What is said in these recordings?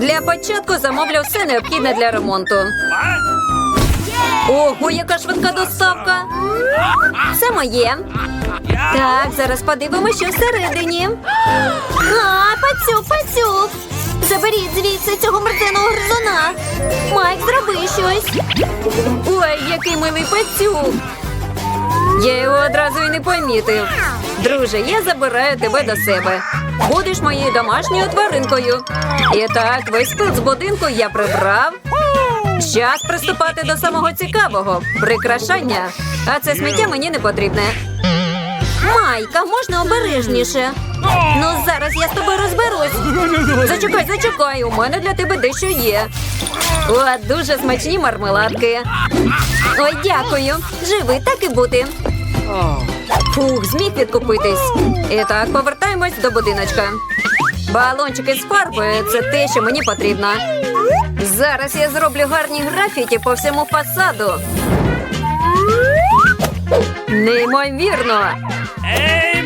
Для початку замовлю все необхідне для ремонту. Ого, яка швидка доставка. Це моє. Так, зараз подивимося, що всередині. А, пацюк, пацюк. Заберіть звідси цього мерзеного гризуна. Майк, зроби щось. Ой, який милий пацюк. Я його одразу і не помітив. Друже, я забираю тебе до себе. Будеш моєю домашньою тваринкою. І так, весь пил з будинку я прибрав. Час приступати до самого цікавого прикрашання. А це сміття мені не потрібне. Майка, можна обережніше. Ну, зараз я з тобою розберусь. Зачекай, зачекай, у мене для тебе дещо є. О, дуже смачні мармеладки. Ой, дякую. Живи, так і бути. Фух, зміг відкупитись. І так, повертаємось до будиночка. Балончики з фарбою це те, що мені потрібно. Зараз я зроблю гарні графіті по всьому фасаду. Неймовірно!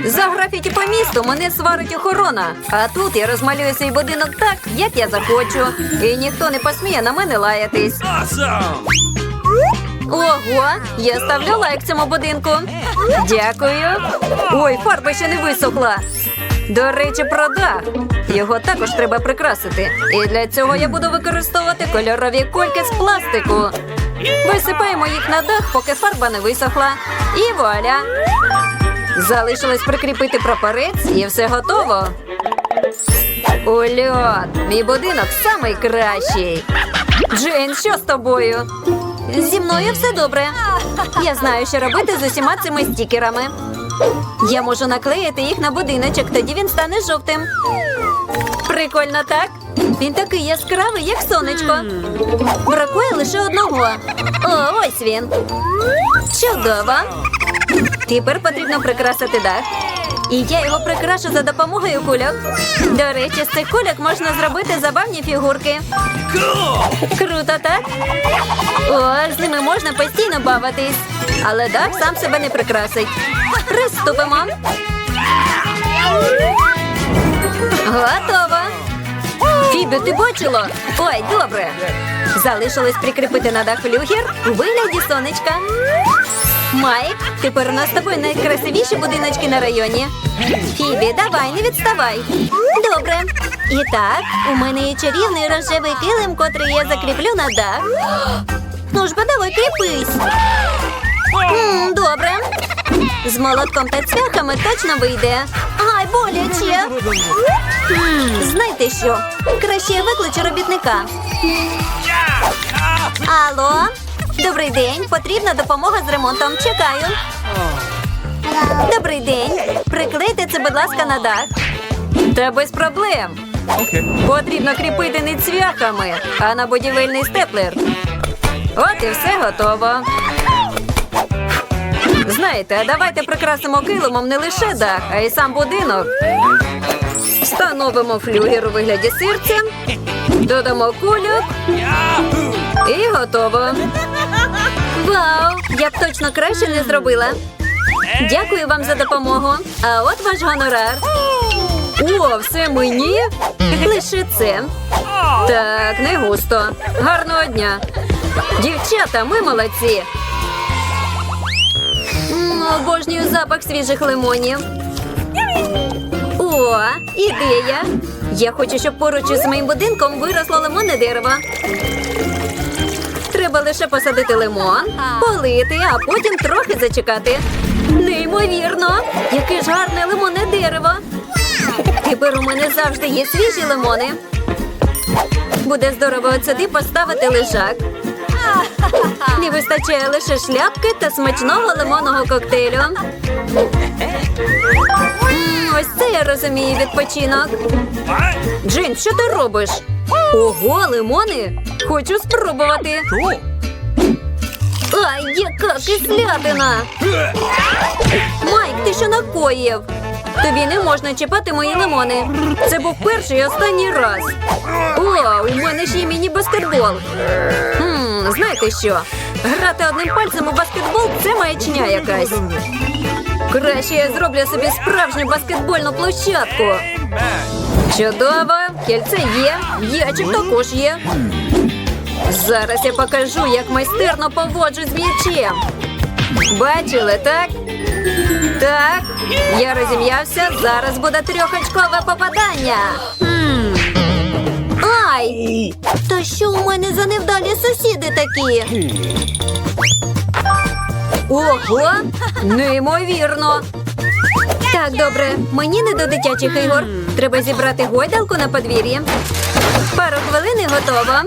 За графіті по місту мене сварить охорона. А тут я розмалюю свій будинок так, як я захочу. І ніхто не посміє на мене лаятись. Ого, я ставлю лайк цьому будинку. Дякую. Ой, фарба ще не висохла. До речі, про дах. Його також треба прикрасити. І для цього я буду використовувати кольорові кольки з пластику. Висипаємо їх на дах, поки фарба не висохла. І вуаля! Залишилось прикріпити прапорець і все готово. Ульот, мій будинок самий кращий. Джейн, що з тобою? Зі мною все добре. Я знаю, що робити з усіма цими стікерами. Я можу наклеїти їх на будиночок, тоді він стане жовтим. Прикольно, так? Він такий яскравий, як сонечко. Бракує лише одного. О, ось він. Чудово. Тепер потрібно прикрасити дах. І я його прикрашу за допомогою кульок. До речі, з цих кульок можна зробити забавні фігурки. Круто, так? О, з ними можна постійно бавитись. Але дах сам себе не прикрасить. Приступимо. Готово. Фібі, ти бачила? Ой, добре. Залишилось прикріпити на дах флюгер у вигляді сонечка. Майк, тепер у нас з тобою найкрасивіші будиночки на районі. Фібі, давай, не відставай. Добре. І так, у мене є чарівний рожевий килим, котрий я закріплю на дах. Ну ж бо давай кріпись. М, добре. З молотком та цвяхами точно вийде. Ай, боляче. М, Знаєте що? Краще я викличу робітника. Алло, добрий день. Потрібна допомога з ремонтом. Чекаю. Добрий день. Приклейте це, будь ласка, на дах. Та без проблем. Потрібно кріпити не цвяхами, а на будівельний степлер. От і все готово. Знаєте, давайте прикрасимо килимом не лише дах, а й сам будинок. Встановимо флюгер у вигляді серця, додамо кульок і готово. Вау! Я б точно краще не зробила. Дякую вам за допомогу. А от ваш гонорар. О, все мені? Лише це. Так, не густо. Гарного дня. Дівчата, ми молодці. Обожнюю запах свіжих лимонів. О, ідея. Я хочу, щоб поруч із моїм будинком виросло лимонне дерево. Треба лише посадити лимон, полити, а потім трохи зачекати. Неймовірно! Яке ж гарне лимонне дерево! Тепер у мене завжди є свіжі лимони. Буде здорово от сюди поставити лежак. Не вистачає лише шляпки та смачного лимонного коктейлю. Ось це я розумію відпочинок. Джин, що ти робиш? Ого, лимони! Хочу спробувати. Ай, яка кислятина! Майк, ти що накоїв? Тобі не можна чіпати мої лимони. Це був перший і останній раз. О, у мене ще й міні-баскетбол. Хм, знаєте що? Грати одним пальцем у баскетбол це маячня якась. Краще я зроблю собі справжню баскетбольну площадку. Чудово! кільце є, м'ячик також є. Зараз я покажу, як майстерно поводжусь з м'ячем. Бачили, так? Так, я розім'явся. Зараз буде трьохочкове попадання. Ай! Та що у мене за невдалі сусіди такі? Ого! Неймовірно! Так, добре, мені не до дитячих ігор. Треба зібрати гойдалку на подвір'ї. Пару хвилин і готово.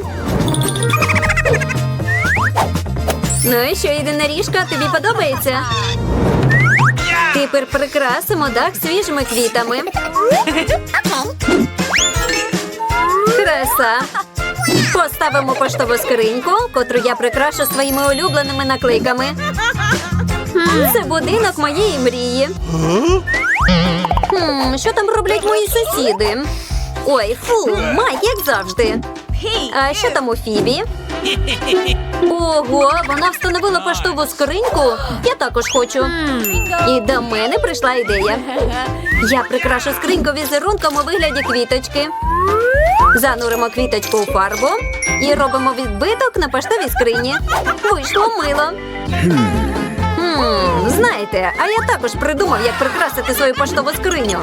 Ну і що, єдина ріжка, тобі подобається? Тепер прикрасимо дах свіжими квітами. Краса. Поставимо поштову скриньку, котру я прикрашу своїми улюбленими наклейками. Це будинок моєї мрії. Хм, що там роблять мої сусіди? Ой, фу, Майк, як завжди. А що там у Фібі? Ого, вона встановила поштову скриньку. Я також хочу. І до мене прийшла ідея. Я прикрашу скриньку візерунком у вигляді квіточки. Зануримо квіточку у фарбу і робимо відбиток на поштовій скрині. Вийшло мило. Знаєте, а я також придумав, як прикрасити свою поштову скриню.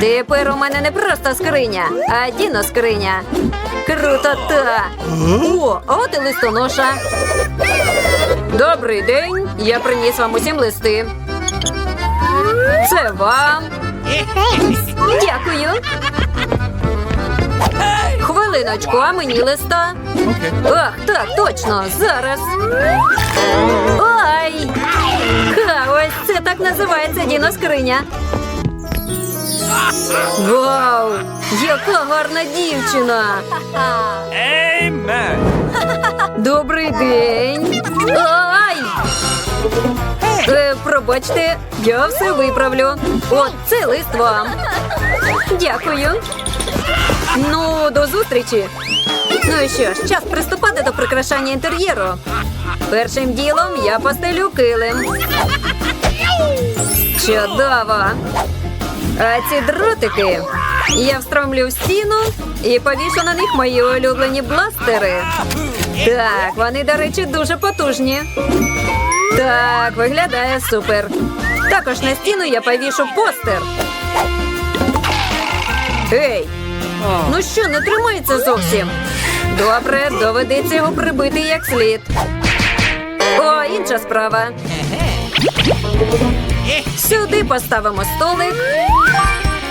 Тепер у мене не просто скриня, а діно скриня. Крутота! О, а от і листоноша. Добрий день. Я приніс вам усім листи. Це вам. Дякую. Хвилиночку, а мені листа. Ах, так, точно, зараз. Ой! Ха, ось це так називається діноскриня. Вау! Яка гарна дівчина! Amen. Добрий день! Ай! Е, пробачте, я все виправлю. От це лист вам. Дякую. Ну, до зустрічі. Ну і що ж, час приступати до прикрашання інтер'єру. Першим ділом я постелю килим. Чудово! А ці дротики я встромлю в стіну і повішу на них мої улюблені бластери. Так, вони, до речі, дуже потужні. Так, виглядає супер. Також на стіну я повішу постер. Ей! Ну що, не тримається зовсім? Добре, доведеться його прибити як слід. О, інша справа. Сюди поставимо столик.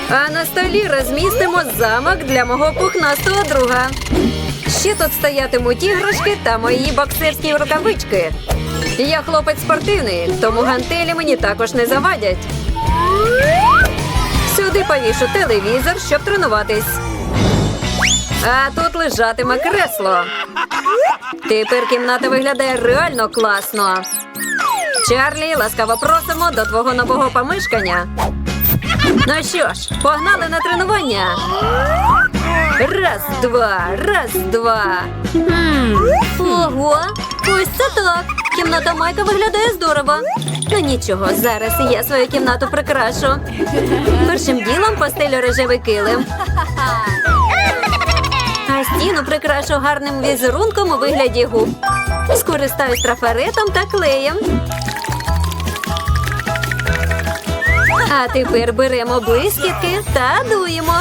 А на столі розмістимо замок для мого пухнастого друга. Ще тут стоятимуть іграшки та мої боксерські рукавички. Я хлопець спортивний, тому гантелі мені також не завадять. Повішу телевізор, щоб тренуватись. А тут лежатиме кресло. Тепер кімната виглядає реально класно. Чарлі, ласкаво просимо до твого нового помешкання. Ну що ж, погнали на тренування. Раз, два, раз, два. Ого, ось це так. Кімната Майка виглядає здорово. Ну нічого, зараз я свою кімнату прикрашу. Першим ділом постелю рожевий килим. А стіну прикрашу гарним візерунком у вигляді губ. Скористаюсь трафаретом та клеєм. А тепер беремо блискітки та дуємо.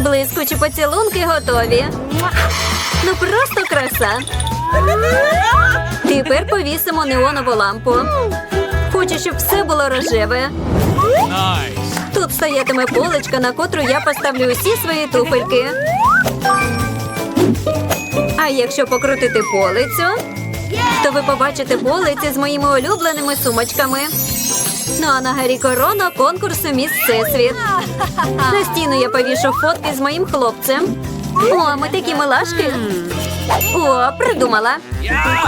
Блискучі поцілунки готові. Ну просто краса. Тепер повісимо неонову лампу. Хочу, щоб все було рожеве. Тут стоятиме поличка, на котру я поставлю усі свої туфельки. А якщо покрутити полицю, то ви побачите полиці з моїми улюбленими сумочками. Ну а на горі корона конкурсу Міс Всесвіт. На стіну я повішу фотки з моїм хлопцем. О, ми такі милашки. О, придумала.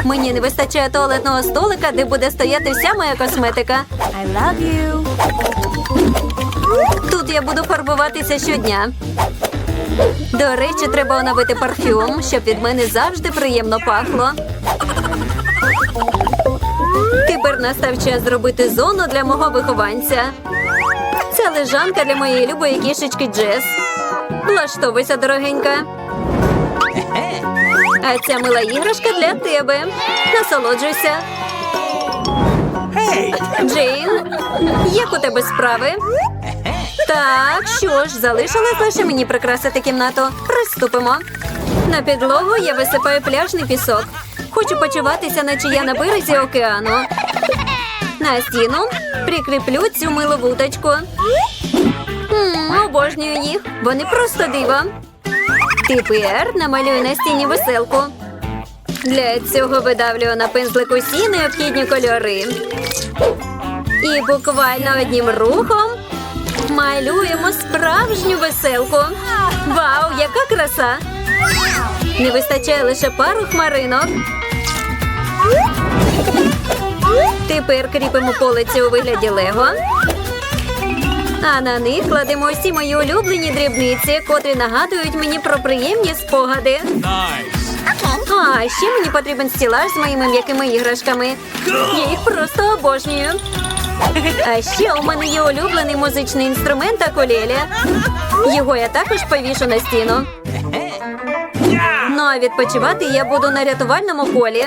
Мені не вистачає туалетного столика, де буде стояти вся моя косметика. I love you. Тут я буду фарбуватися щодня. До речі, треба оновити парфюм, щоб від мене завжди приємно пахло. Тепер настав час зробити зону для мого вихованця. Це лежанка для моєї любої кішечки Джес. Влаштовуйся, дорогенька. А ця мила іграшка для тебе. Насолоджуйся. Джейн, як у тебе справи? Так, що ж, залишилось лише мені прикрасити кімнату. Приступимо. На підлогу я висипаю пляжний пісок. Хочу почуватися, наче я на березі океану. На стіну прикріплю цю милу вудочку. М, обожнюю їх. Вони просто диво. Тепер намалюю на стіні веселку. Для цього видавлюю на пензлику всі необхідні кольори. І буквально одним рухом малюємо справжню веселку. Вау, яка краса! Не вистачає лише пару хмаринок. Тепер кріпимо полиці у вигляді Лего. А на них кладемо всі мої улюблені дрібниці, котрі нагадують мені про приємні спогади. Nice. А ще мені потрібен стілаж з моїми м'якими іграшками. Я їх просто обожнюю. А ще у мене є улюблений музичний інструмент акулелі. Його я також повішу на стіну. Ну а відпочивати я буду на рятувальному колі.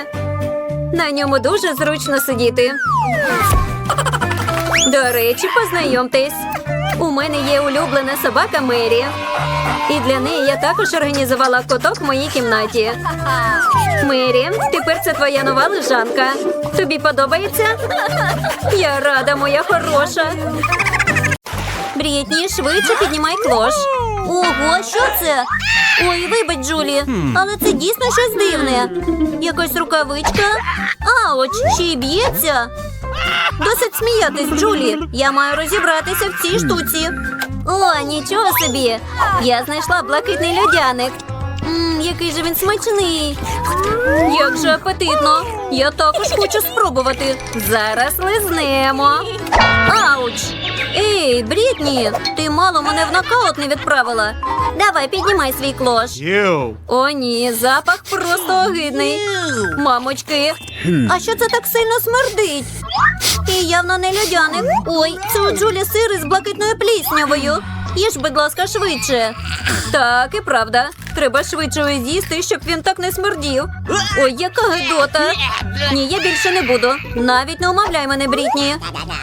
На ньому дуже зручно сидіти. До речі, познайомтесь. У мене є улюблена собака Мері. І для неї я також організувала куток в моїй кімнаті. Мері, тепер це твоя нова лежанка. Тобі подобається? Я рада, моя хороша. Брітні, швидше піднімай клош. Ого, що це? Ой, вибач, Джулі, але це дійсно щось дивне. Якась рукавичка. Ауч, ще й б'ється. Досить сміятись, Джулі. Я маю розібратися в цій штуці. О, нічого собі. Я знайшла блакитний льодяник. Який же він смачний. Як же апетитно. Я також хочу спробувати. Зараз лизнемо. Ауч! Ей, Брітні, ти мало мене в нокаут не відправила. Давай, піднімай свій клош. О, ні, запах просто огидний. Мамочки, а що це так сильно смердить? І явно не льодяник. Ой, це у Джулі сир із блакитною пліснявою. Їж, будь ласка, швидше. Так, і правда. Треба швидше з'їсти, щоб він так не смердів. Ой, яка гидота. Ні, я більше не буду. Навіть не умовляй мене, Брітні.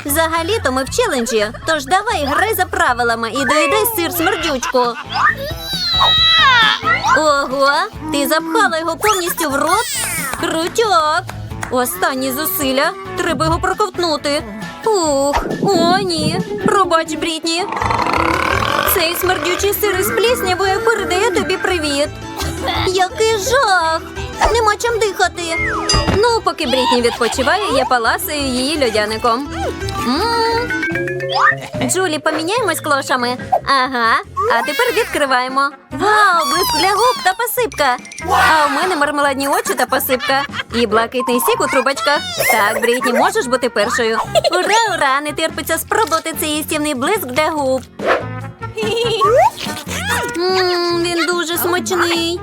Взагалі-то ми в челенджі. Тож давай грай за правилами і доїдай сир смердючку. Ого, ти запхала його повністю в рот? Крутяк! Останні зусилля. Треба його проковтнути. Ух, о, ні. Пробач, Брітні. Цей смердючий сир із пліснявою передає тобі привіт. Який жах! Нема чим дихати. Ну, поки Брітні відпочиває, я паласаю її льодяником. Джулі, поміняємось клошами. Ага. А тепер відкриваємо. Вау, блиск губ та посипка. А у мене мармеладні очі та посипка. І блакитний сік у трубочках. Так, Брітні, можеш бути першою. Ура, ура! Не терпиться спробувати цей їстівний блиск для губ. Мм, він дуже смачний.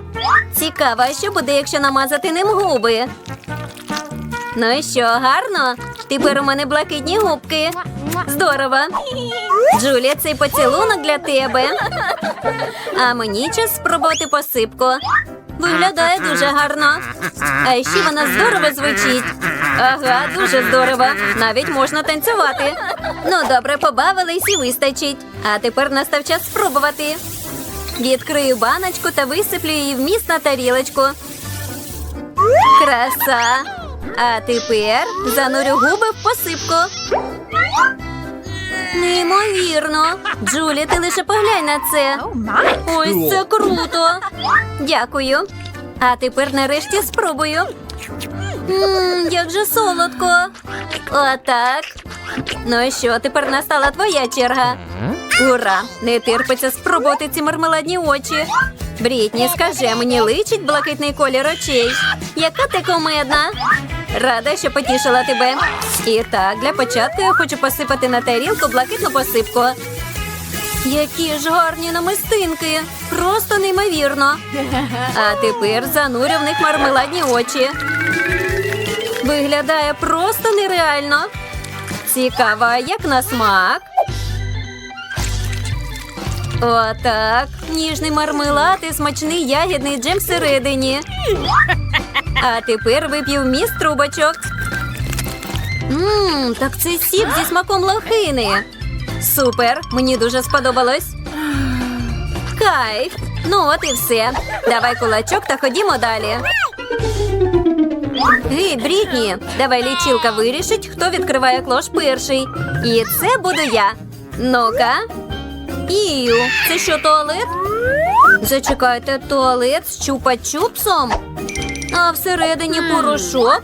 Цікаво, а що буде, якщо намазати ним губи? Ну що, гарно? Тепер у мене блакитні губки. Здорово. Джулія, цей поцілунок для тебе. А мені час спробувати посипку. Виглядає дуже гарно. А ще вона здорово звучить. Ага, дуже здорово. Навіть можна танцювати. Ну, добре, побавились і вистачить. А тепер настав час спробувати. Відкрию баночку та висиплю її вміст на тарілочку. Краса. А тепер занурю губи в посипку. Неймовірно. Джулі, ти лише поглянь на це. Ось це круто. Дякую. А тепер нарешті спробую. Ммм, як же солодко. Отак. Ну і що, тепер настала твоя черга. Ура! Не терпиться спробувати ці мармеладні очі. Брітні, скажи, мені личить блакитний колір очей. Яка ти комедна? Рада, що потішила тебе. І так, для початку я хочу посипати на тарілку блакитну посипку. Які ж гарні намистинки! Просто неймовірно. А тепер занурю в них мармеладні очі. Виглядає просто нереально. Цікаво, як на смак. Отак. Ніжний мармелад і смачний ягідний джем всередині. А тепер вип'ю вміст трубочок. Ммм, так це сік зі смаком лохини. Супер, мені дуже сподобалось. Кайф. Ну от і все. Давай кулачок та ходімо далі. Гей, Брітні, давай лічилка вирішить, хто відкриває клош перший. І це буду я. Ну-ка. Ію, це що, туалет? Зачекайте, туалет з чупа-чупсом? А всередині порошок?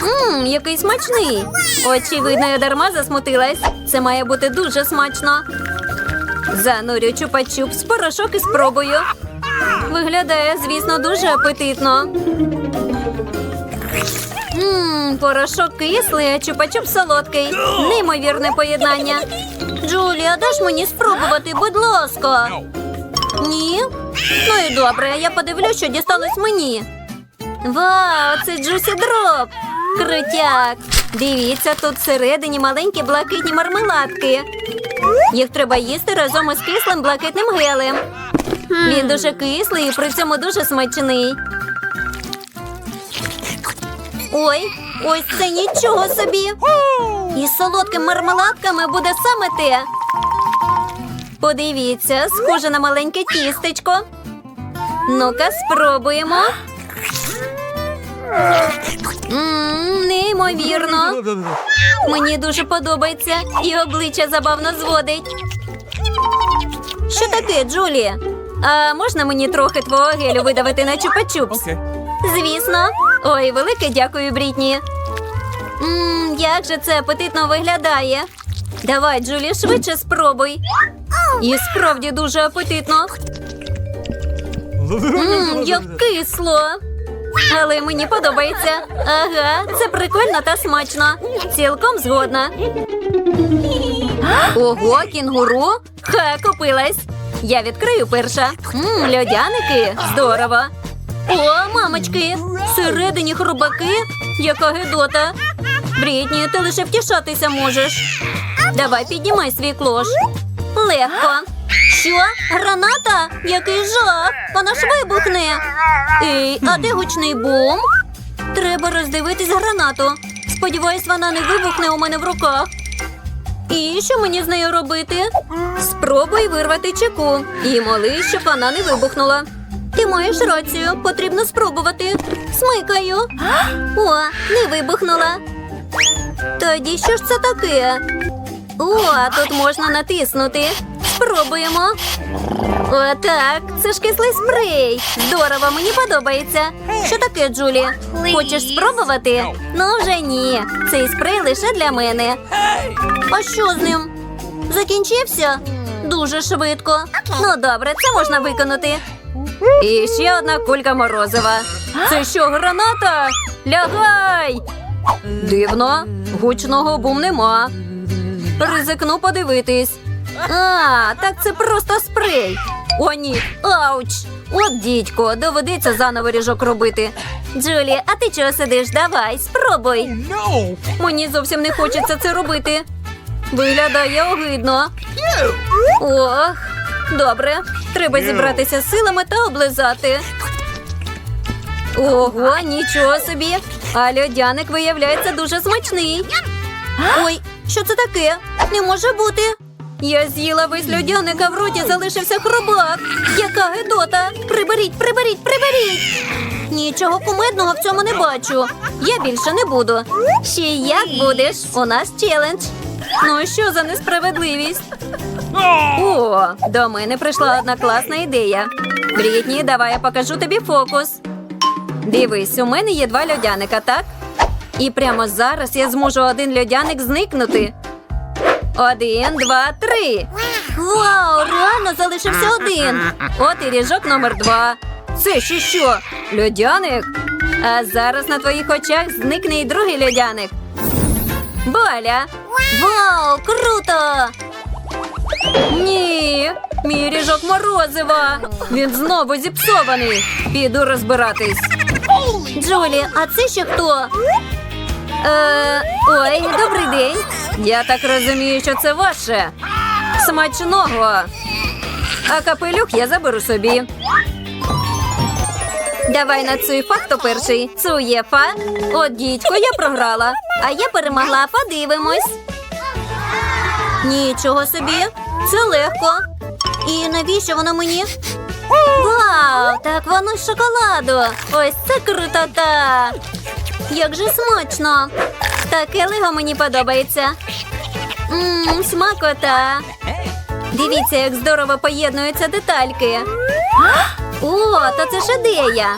Ммм, який смачний. Очевидно, я дарма засмутилась. Це має бути дуже смачно. Занурю чупа-чупс порошок і спробую. Виглядає, звісно, дуже апетитно. Ммм, порошок кислий, а чупа-чуп солодкий. Неймовірне поєднання. Джулія, даш мені спробувати, будь ласка. Ні? Ну і добре, я подивлюсь, що дісталось мені. Вау, це Джусі Дроп! Крутяк! Дивіться, тут всередині маленькі блакитні мармеладки. Їх треба їсти разом із кислим блакитним гелем. Він дуже кислий і при цьому дуже смачний. Ой, ось це нічого собі. Із солодкими мармеладками буде саме те. Подивіться, схоже на маленьке тістечко. Ну-ка, спробуємо. Ммм, неймовірно. Мені дуже подобається і обличчя забавно зводить. Що таке, Джулі? А можна мені трохи твого гелю видавити на чупа-чупс? Звісно. Ой, велике дякую, Брітні. Ммм, як же це апетитно виглядає. Давай, Джулі, швидше спробуй. І справді дуже апетитно. Ммм, як кисло. Але мені подобається. Ага, це прикольно та смачно. Цілком згодна. Ого, кінгуру? Ха, купилась. Я відкрию перша. Мм, льодяники. Здорово. О, мамочки! Всередині хробаки? Яка гидота. Брітні, ти лише втішатися можеш. Давай піднімай свій клош. Легко. Що? Граната? Який жах! Вона ж вибухне. Ей, а де гучний бум? Треба роздивитись гранату. Сподіваюсь, вона не вибухне у мене в руках. І що мені з нею робити? Спробуй вирвати чеку і моли, щоб вона не вибухнула. Ти маєш рацію, потрібно спробувати. Смикаю. О, не вибухнула. Тоді що ж це таке? О, тут можна натиснути. Спробуємо. Отак, це ж кислий спрей. Здорово, мені подобається. Що таке, Джулі? Хочеш спробувати? Ну вже ні. Цей спрей лише для мене. А що з ним? Закінчився? Дуже швидко. Ну добре, це можна виконати. І ще одна кулька морозива. Це що, граната? Лягай! Дивно, гучного бум нема. Ризикну подивитись. А, так це просто спрей. О, ні, ауч! От дідько, доведеться заново ріжок робити. Джулі, а ти чого сидиш? Давай, спробуй. Мені зовсім не хочеться це робити. Виглядає огидно. Ох, добре. Треба зібратися силами та облизати. Ого, нічого собі. А льодяник виявляється дуже смачний. Ой, що це таке? Не може бути. Я з'їла весь льодяник, а в роті залишився хробак. Яка гидота! Приберіть, приберіть, приберіть! Нічого кумедного в цьому не бачу. Я більше не буду. Ще як будеш? У нас челендж. Ну що за несправедливість? О, до мене прийшла одна класна ідея. Брітні, давай я покажу тобі фокус. Дивись, у мене є два льодяника, так? І прямо зараз я зможу один льодяник зникнути. Один, два, три. Вау, реально залишився один. От і ріжок номер два. Це ще що? Льодяник? А зараз на твоїх очах зникне і другий льодяник. Баля! Вау, круто! Ні, мій ріжок морозива. Він знову зіпсований. Піду розбиратись. Джулі, а це ще хто? Е, ой, добрий день. Я так розумію, що це ваше. Смачного. А капелюх я заберу собі. Давай на Цуєфа, хто перший. Цуєфа. От дідько, я програла. А я перемогла, подивимось. Нічого собі. Це легко. І навіщо воно мені? Вау, так воно з шоколаду. Ось це крутота. Як же смачно. Таке лего мені подобається. Мм, смакота. Дивіться, як здорово поєднуються детальки. О, то це ж ідея.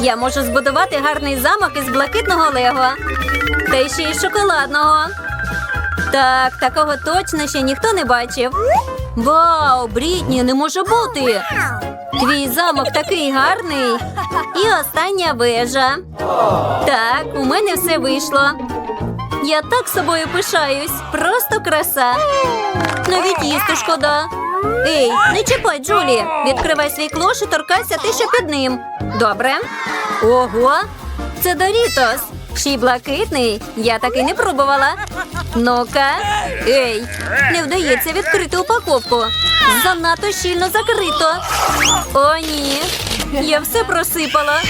Я можу збудувати гарний замок із блакитного лего. Та ще й шоколадного. Так, такого точно ще ніхто не бачив. Вау, Брітні, не може бути. Твій замок такий гарний. І остання вежа. Так, у мене все вийшло. Я так собою пишаюсь. Просто краса. Навіть їсти шкода. Ей, не чіпай, Джулі. Відкривай свій клош і торкайся ти, що під ним. Добре. Ого, це Дорітос. Ще й блакитний. Я таки не пробувала. Ну-ка. Ей, не вдається відкрити упаковку. Занадто щільно закрито. О, ні. Я все просипала.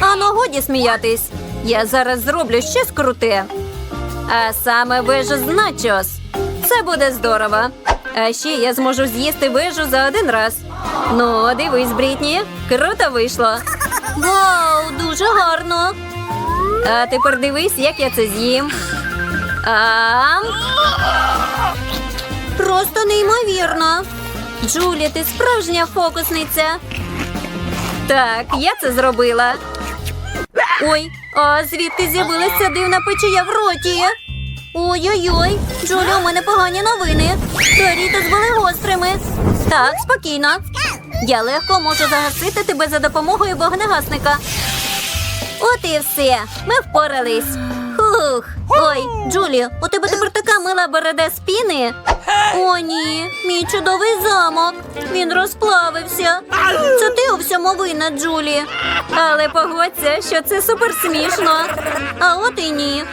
А годі сміятись. Я зараз зроблю щось круте. А саме вежу з начос. Це буде здорово. А ще я зможу з'їсти вежу за один раз. Ну, дивись, Брітні, круто вийшло. Вау, дуже гарно. А тепер дивись, як я це з'їм. А... Просто неймовірно. Джулі, ти справжня фокусниця. Так, я це зробила. Ой, а звідки з'явилася дивна печія в роті? Ой-ой-ой, Джулі, у мене погані новини. Дорітос були гострими. Так, спокійно. Я легко можу загасити тебе за допомогою вогнегасника. От і все. Ми впорались. Хух. Ой, Джулі, у тебе тепер така мила береде з піни. О, ні, мій чудовий замок. Він розплавився. Це ти у всьому винна, Джулі. Але погодься, що це супер смішно. А от і ні.